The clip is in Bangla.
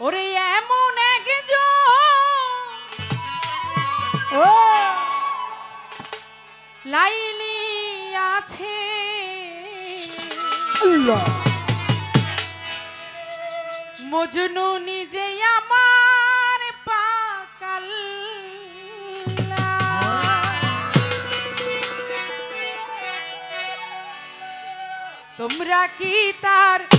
ওরে এমন একজন। ও! লাইলি আছে। আল্লাহ। মজনু নিজে আমার পাকাল তোমরা কি তার